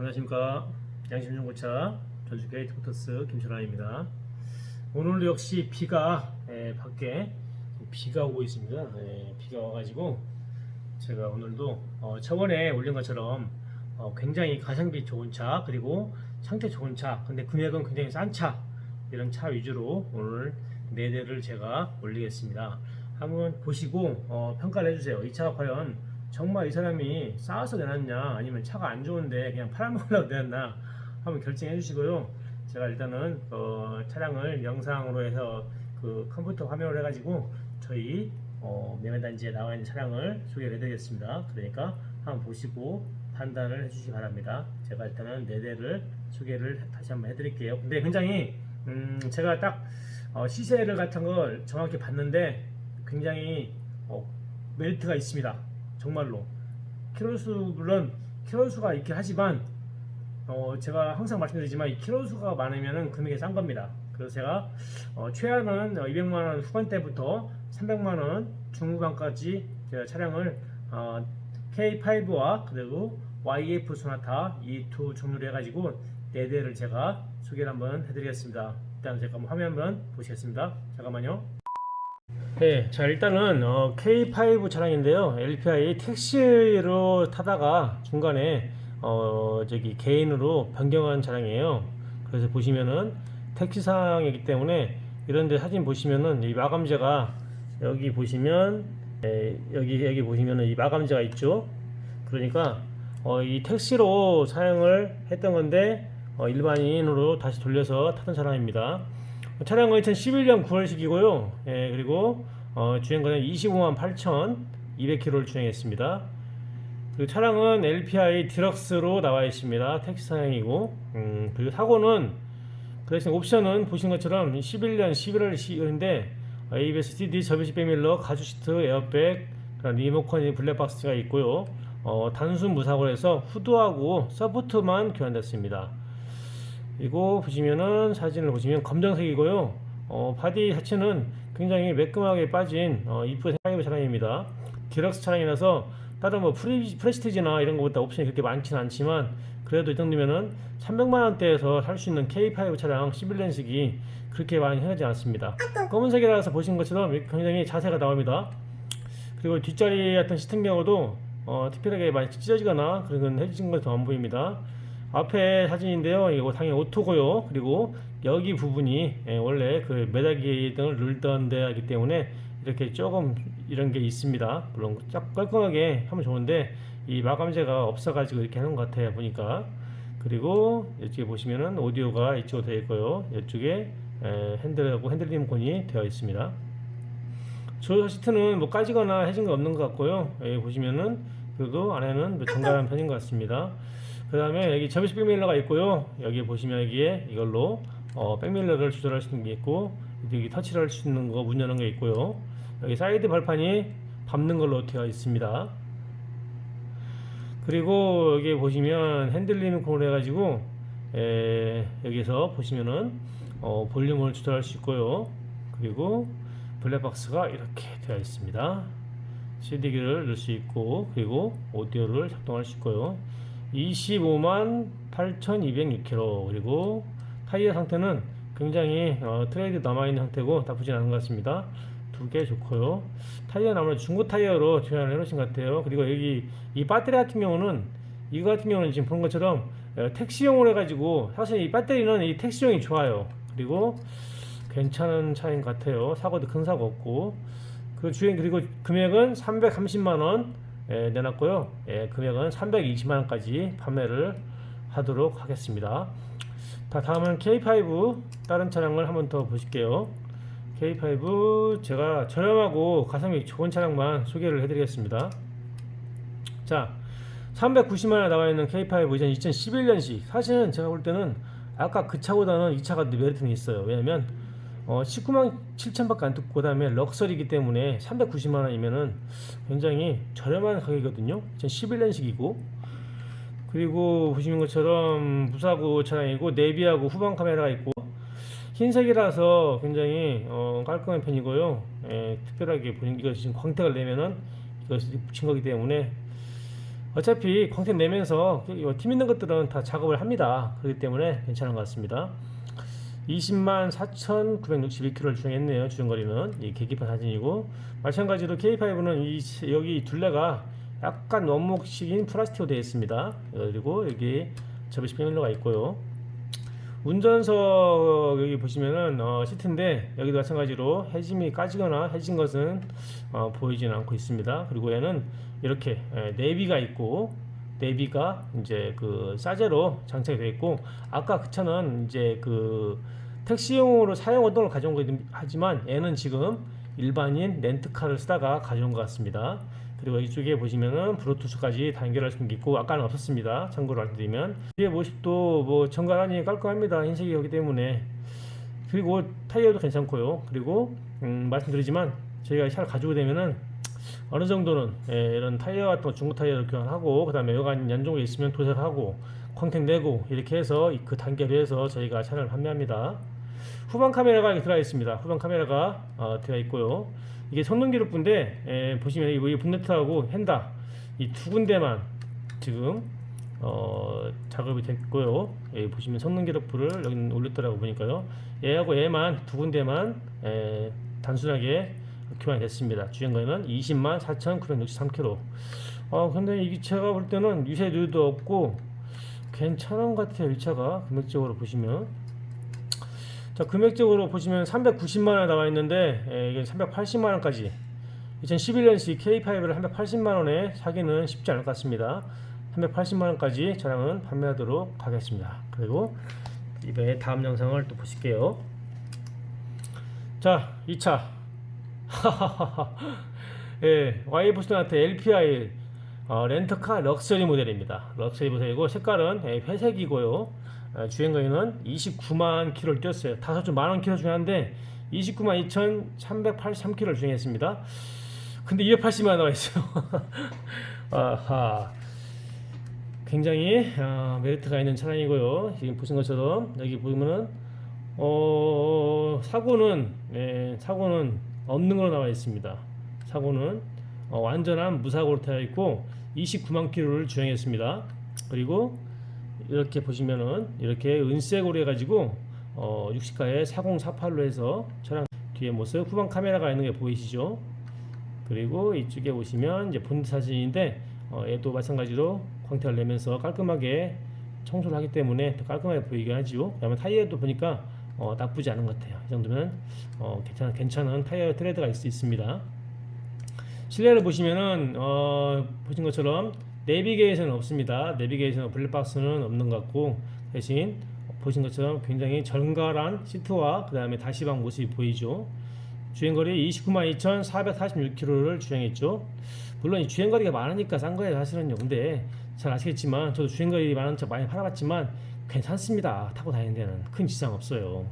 안녕하십니까. 양심중고차 전주 게이트 모터스 김철환입니다. 오늘도 역시 비가 예, 밖에 비가 오고 있습니다. 예, 비가 와가지고 제가 오늘도 어, 저번에 올린 것처럼 어, 굉장히 가성비 좋은 차 그리고 상태 좋은 차 근데 금액은 굉장히 싼 차 이런 차 위주로 오늘 네 대를 제가 올리겠습니다. 한번 보시고 어, 평가를 해주세요. 이 차가 과연 정말 이 사람이 싸서 내놨냐? 아니면 차가 안 좋은데 그냥 팔아먹으려고 내놨나? 한번 결정해 주시고요. 제가 일단은 어, 차량을 영상으로 해서 그 컴퓨터 화면으로 해가지고 저희 어, 매매단지에 나와 있는 차량을 소개를 해드리겠습니다. 그러니까 한번 보시고 판단을 해주시기 바랍니다. 제가 일단은 네 대를 소개를 다시 한번 해드릴게요. 근데 굉장히 음, 제가 딱 어, 시세를 같은 걸 정확히 봤는데 굉장히 어, 메리트가 있습니다 정말로 키로수 물론 키로수가 있긴 하지만 어 제가 항상 말씀드리지만 이 키로수가 많으면은 금액이 싼 겁니다. 그래서 제가 어 최하는 200만 원 후반대부터 300만 원 중후반까지 제가 차량을 어 K5와 그리고 YF 소나타 이두 종류로 해가지고 네 대를 제가 소개를 한번 해드리겠습니다. 일단 제가 한번 화면 한번 보시겠습니다. 잠깐만요. 네, 자 일단은 어, K5 차량인데요. LPI 택시로 타다가 중간에 어, 저기 개인으로 변경한 차량이에요. 그래서 보시면은 택시상이기 때문에 이런데 사진 보시면은 이 마감재가 여기 보시면 에, 여기 여기 보시면은 이 마감재가 있죠. 그러니까 어, 이 택시로 사용을 했던 건데 어, 일반인으로 다시 돌려서 타던 차량입니다. 차량은 2011년 9월식이고요. 예, 그리고 어, 주행거리는 25만 8,200km를 주행했습니다. 그리고 차량은 LPI 디럭스로 나와 있습니다. 택시 사양이고, 음, 그리고 사고는 그 대신 옵션은 보신 것처럼 11년 11월 시인데 ABS CD 접이식 백밀러 가죽 시트 에어백 그다음 리모컨 블랙박스가 있고요. 어, 단순 무사고에서 후드하고 서포트만 교환됐습니다. 그리고 보시면은 사진을 보시면 검정색이고요. 어, 바디 자체는 굉장히 매끈하게 빠진 어, 이쁜 사이버 차량입니다. 디럭스 차량이라서 다른 뭐 프리, 프레스티지나 이런 것보다 옵션이 그렇게 많지는 않지만 그래도 이 정도면은 300만 원대에서 살 수 있는 K5 차량 11년식이 그렇게 많이 흔하지 않습니다. 검은색이라서 보신 것처럼 굉장히 자세가 나옵니다. 그리고 뒷자리 같은 시트 경우도 어, 특별하게 많이 찢어지거나 그런 건 해주신 것도 안 보입니다. 앞에 사진인데요. 이거 당연히 오토고요. 그리고 여기 부분이 예, 원래 그 매달기 등을 눌던 데이기 때문에 이렇게 조금 이런 게 있습니다. 물론 쫙 깔끔하게 하면 좋은데 이 마감재가 없어가지고 이렇게 하는 것 같아요. 보니까 그리고 이쪽에 보시면은 오디오가 이쪽으로 되어 있고요. 이쪽에 에, 핸들하고 핸들 리모컨이 되어 있습니다. 조여 시트는 뭐 까지거나 해진 거 없는 것 같고요. 여기 보시면은 그리고 안에는 뭐 정갈한 편인 것 같습니다. 그 다음에 여기 접이식 백밀러가 있고요. 여기 보시면 여기에 이걸로 어, 백밀러를 조절할 수 있는 게 있고 여기 터치를 할 수 있는 거 문 여는 게 있고요. 여기 사이드 발판이 밟는 걸로 되어 있습니다. 그리고 여기 보시면 핸들 리모컨을 해가지고 에, 여기서 보시면은 어, 볼륨을 조절할 수 있고요. 그리고 블랙박스가 이렇게 되어 있습니다. CD기를 넣을 수 있고 그리고 오디오를 작동할 수 있고요. 25만 8,206km 그리고 타이어 상태는 굉장히 어, 트레이드 남아있는 상태고 나쁘진 않은 것 같습니다. 두 개 좋고요. 타이어는 아무래도 중고 타이어로 조연을 해놓으신 것 같아요. 그리고 여기 이 배터리 같은 경우는 이거 같은 경우는 지금 보는 것처럼 어, 택시용으로 해가지고 사실 이 배터리는 이 택시용이 좋아요. 그리고 괜찮은 차인 것 같아요. 사고도 큰 사고 없고 그 주행 그리고 금액은 330만 원 예, 내놨고요. 예, 금액은 320만 원까지 판매를 하도록 하겠습니다. 자, 다음은 K5 다른 차량을 한번 더 보실게요. K5 제가 저렴하고 가성비 좋은 차량만 소개를 해드리겠습니다. 자, 390만 원에 나와 있는 K5 이전 2011년식. 사실은 제가 볼 때는 아까 그 차보다는 이 차가 메리트는 있어요. 왜냐면 어, 19만 7천밖에 안 듣고 그다음에 럭셔리이기 때문에 390만 원이면은 굉장히 저렴한 가격이거든요. 2011년식이고 그리고 보시는 것처럼 무사고 차량이고 내비하고 후방 카메라가 있고 흰색이라서 굉장히 어, 깔끔한 편이고요. 예, 특별하게 보신 이거 지금 광택을 내면은 이것이 붙인 거기 때문에 어차피 광택 내면서 팀 있는 것들은 다 작업을 합니다. 그렇기 때문에 괜찮은 것 같습니다. 20만 4,961km를 주행했네요. 주행거리는 이 계기판 사진이고 마찬가지로 K5는 이 여기 둘레가 약간 원목식인 플라스틱으로 되어 있습니다. 그리고 여기 접이식 패널러가 있고요. 운전석 여기 보시면은 어, 시트인데 여기도 마찬가지로 해짐이 까지거나 해진 것은 어, 보이지는 않고 있습니다. 그리고 얘는 이렇게 에, 내비가 있고 내비가 이제 그 사제로 장착이 되어 있고 아까 그 차는 이제 그 택시용으로 사용 활동을 가져온 거긴 하지만 얘는 지금 일반인 렌트카를 쓰다가 가져온 것 같습니다. 그리고 이쪽에 보시면은 블루투스까지 다 연결할 수 있고 아까는 없었습니다. 참고로 알려드리면 뒤에 모습도 뭐 정갈하니 깔끔합니다. 흰색이기 때문에 그리고 타이어도 괜찮고요. 그리고 음, 말씀드리지만 저희가 차를 가지고 되면은 어느 정도는 예, 이런 타이어 같은 거 중고 타이어를 교환하고 그다음에 여간 연종에 있으면 도색하고 광택 내고 이렇게 해서 그 단계로 해서 저희가 차를 판매합니다. 후방 카메라가 들어가 있습니다. 후방 카메라가 어, 들어가 있고요. 이게 성능 기록부인데 에, 보시면 이 본네트하고 핸다 이 두 군데만 지금 어, 작업이 됐고요. 여기 보시면 성능 기록부를 여기 올렸더라고 보니까요. 얘하고 얘만 두 군데만 에, 단순하게 교환이 됐습니다. 주행거리는 20만 4,963km. 어, 근데 이 차가 볼 때는 유세율도 없고 괜찮은 것 같아요. 이 차가 금액적으로 보시면. 자, 금액적으로 보시면 390만 원 나와 있는데 에, 이게 380만 원까지 2011년식 K5를 380만 원에 사기는 쉽지 않을 것 같습니다. 380만 원까지 차량은 판매하도록 하겠습니다. 그리고 이번에 다음 영상을 또 보실게요. 자, 2차. 예, 와이프 스톤한테 LPI 어, 렌터카 럭셔리 모델입니다. 럭셔리 모델이고 색깔은 예, 회색이고요. 어, 주행 거리는 29만 킬로를 뛰었어요. 다섯 주 만원 킬로 중요한데 29만 2,383 킬로를 주행했습니다. 근데 280만 나와 있어요. 아하. 굉장히 어, 메리트가 있는 차량이고요. 지금 보신 것처럼 여기 보면은 어, 사고는 예, 사고는 없는 걸로 나와 있습니다. 사고는 어, 완전한 무사고로 되어 있고 29만 킬로를 주행했습니다. 그리고 이렇게 보시면은 이렇게 은색으로 해가지고 어, 60가에 4048로 해서 차량 뒤에 모습 후방 카메라가 있는 게 보이시죠? 그리고 이쪽에 보시면 이제 본드 사진인데 어, 얘도 마찬가지로 광택을 내면서 깔끔하게 청소를 하기 때문에 더 깔끔하게 보이게 하지요. 그다음에 타이어도 보니까 어, 나쁘지 않은 것 같아요. 이 정도면 어, 괜찮은, 괜찮은 타이어 트레드가 있을 수 있습니다. 실내를 보시면은 어, 보신 것처럼 내비게이션은 없습니다. 내비게이션 블랙박스는 없는 것 같고 대신 보신 것처럼 굉장히 정갈한 시트와 그 다음에 다시방 모습이 보이죠. 주행거리 29만 2,446km를 주행했죠. 물론 이 주행거리가 많으니까 싼 거예요 사실은요. 근데 잘 아시겠지만 저도 주행거리 많은 차 많이 팔아봤지만 괜찮습니다. 타고 다니는 데는 큰 지장 없어요.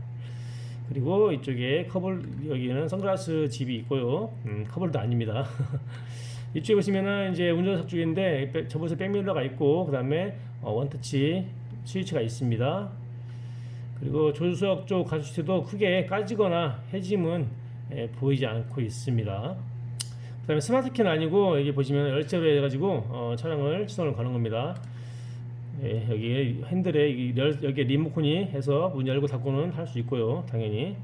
그리고 이쪽에 커블 여기는 선글라스 집이 있고요. 음, 커블도 아닙니다. 이쪽에 보시면은 이제 운전석 쪽인데 백- 저번에 백밀러가 있고 그 다음에 어, 원터치 스위치가 있습니다. 그리고 조수석 쪽 가죽 도 크게 까지거나 해짐은 예, 보이지 않고 있습니다. 그다음에 스마트 키는 아니고 여기 보시면 열쇠로 해가지고 어, 차량을 시동을 거는 겁니다. 예, 여기 핸들에 여기에 리모컨이 해서 문 열고 닫고는 할 수 있고요, 당연히.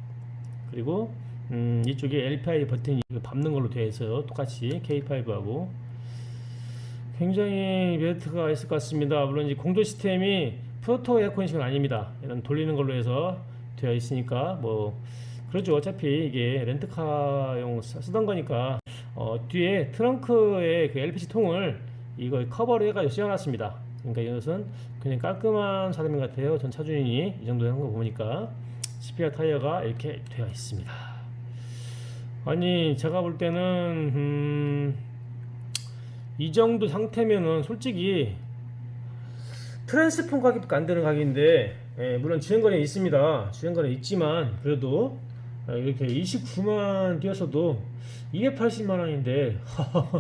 그리고 음, 이쪽에 LPI 버튼이 밟는 걸로 되어 있어요. 똑같이 K5하고 굉장히 메리트가 있을 것 같습니다. 물론 이제 공조 시스템이 프로토 에어컨식은 아닙니다. 이런 돌리는 걸로 해서 되어 있으니까 뭐 그렇죠. 어차피 이게 렌트카용 쓰- 쓰던 거니까 어, 뒤에 트렁크에 그 LPG 통을 이거 커버를 해가지고 씌워놨습니다. 그러니까 이것은 그냥 깔끔한 사람인 것 같아요. 전 차주인이 이 정도 한 거 보니까 스피어 타이어가 이렇게 되어 있습니다. 아니 제가 볼 때는 음, 이 정도 상태면은 솔직히 트랜스폼 가격도 안 되는 가격인데 예, 물론 주행거리 있습니다. 주행거리 있지만 그래도 아, 이렇게 29만 뛰어서도 280만 원인데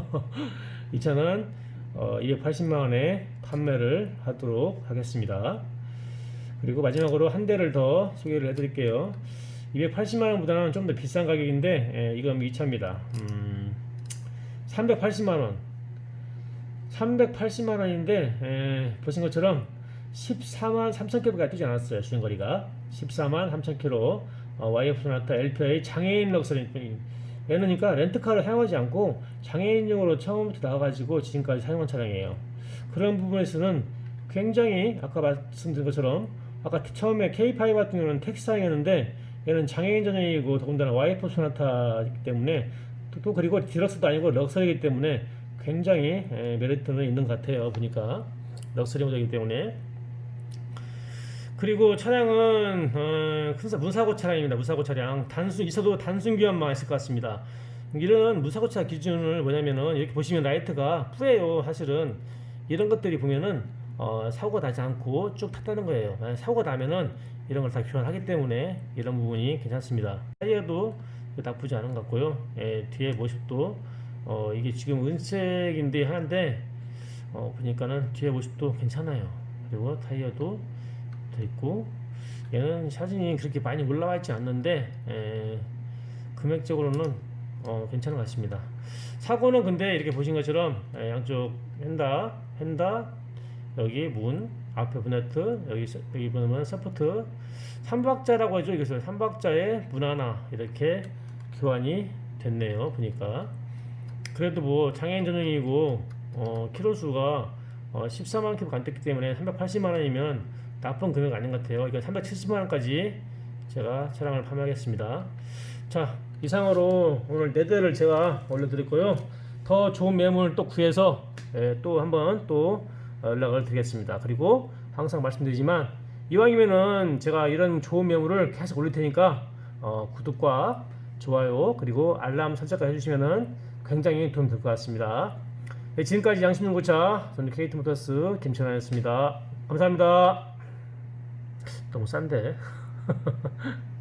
이 차는 어, 280만 원에 판매를 하도록 하겠습니다. 그리고 마지막으로 한 대를 더 소개를 해드릴게요. 280만 원보다는 좀 더 비싼 가격인데 예, 이건 이 차입니다. 음, 380만 원. 380만 원인데 에, 보신 것처럼 14만 3천 킬로가 뛰지 않았어요 주행거리가 14만 3천 킬로 어, YF 소나타 LPI 장애인 럭셔리 얘는 그러니까 렌트카를 사용하지 않고 장애인용으로 처음부터 나와가지고 지금까지 사용한 차량이에요. 그런 부분에서는 굉장히 아까 말씀드린 것처럼 아까 처음에 K5 같은 경우는 택시상이었는데 얘는 장애인 전용이고 더군다나 와이퍼 소나타이기 때문에 또, 또 그리고 디럭스도 아니고 럭셔리이기 때문에 굉장히 에, 메리트는 있는 것 같아요. 보니까 럭셔리 모델이기 때문에 그리고 차량은 어, 큰 사- 무사고 차량입니다. 무사고 차량. 단순 있어도 단순 교환만 있을 것 같습니다. 이런 무사고 차 기준을 뭐냐면은 이렇게 보시면 라이트가 뿌예요 사실은. 이런 것들이 보면은 어, 사고가 나지 않고 쭉 탔다는 거예요. 사고가 나면은 이런 걸 다 교환하기 때문에 이런 부분이 괜찮습니다. 타이어도 나쁘지 않은 것 같고요. 예, 뒤에 모습도 어, 이게 지금 은색인데 하는데 어, 보니까는 뒤에 모습도 괜찮아요. 그리고 타이어도 돼 있고 얘는 사진이 그렇게 많이 올라와 있지 않는데 에, 금액적으로는 어, 괜찮은 것 같습니다. 사고는 근데 이렇게 보신 것처럼 에, 양쪽 헨다, 헨다 여기 문 앞에 보네트 여기 서- 여기 보면 서포트 3박자라고 하죠. 이것을 3박자에 문 하나 이렇게 교환이 됐네요. 보니까 그래도 뭐 장애인 전용이고 어, 키로 수가 어, 14만 킬로 안 됐기 때문에 380만 원이면 나쁜 금액 아닌 것 같아요. 이거 370만 원까지 제가 차량을 판매하겠습니다. 자 이상으로 오늘 네 대를 제가 올려드렸고요. 더 좋은 매물 또 구해서 예, 또 한번 또 연락을 드리겠습니다. 그리고 항상 말씀드리지만 이왕이면은 제가 이런 좋은 매물을 계속 올릴 테니까 어, 구독과 좋아요 그리고 알람 설정까지 해주시면은 굉장히 도움 될 것 같습니다. 네, 지금까지 양심연구차 저는 케이트 모터스 김천환이었습니다. 감사합니다. 너무 싼데.